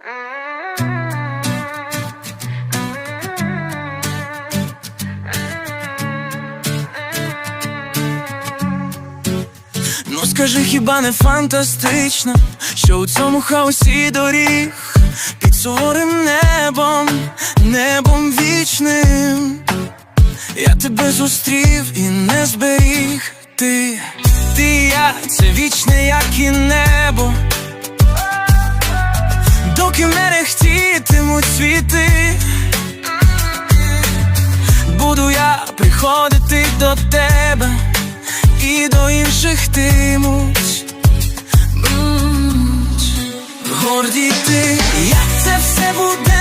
Ну скажи, хіба не фантастично, що у цьому хаосі доріг під суворим небом, небом вічним. Я тебе зустрів і не зберіг ти, ти я, це вічне, як і небо. Доки мерехтітимуть світи, буду я приходити до тебе і до інших тимуть. Гордіти, Горді ти, як це все буденно,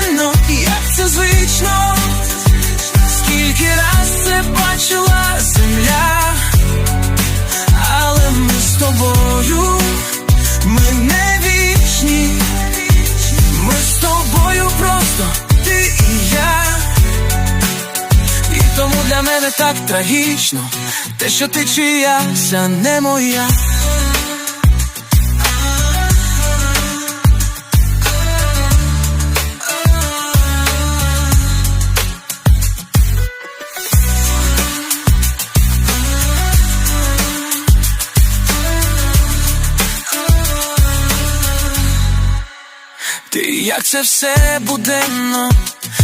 для так трагічно, те, що ти чиясь, а не моя. Ти як це все буденно,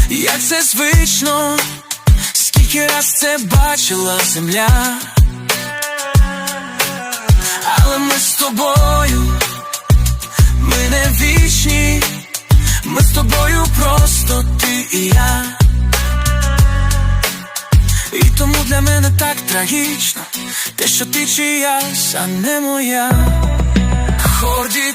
як це звично, скільки раз це бачила земля, але ми з тобою, ми не вічні, ми з тобою просто ти і я. І тому для мене так трагічно, те, що ти чиясь, а не моя. Хорді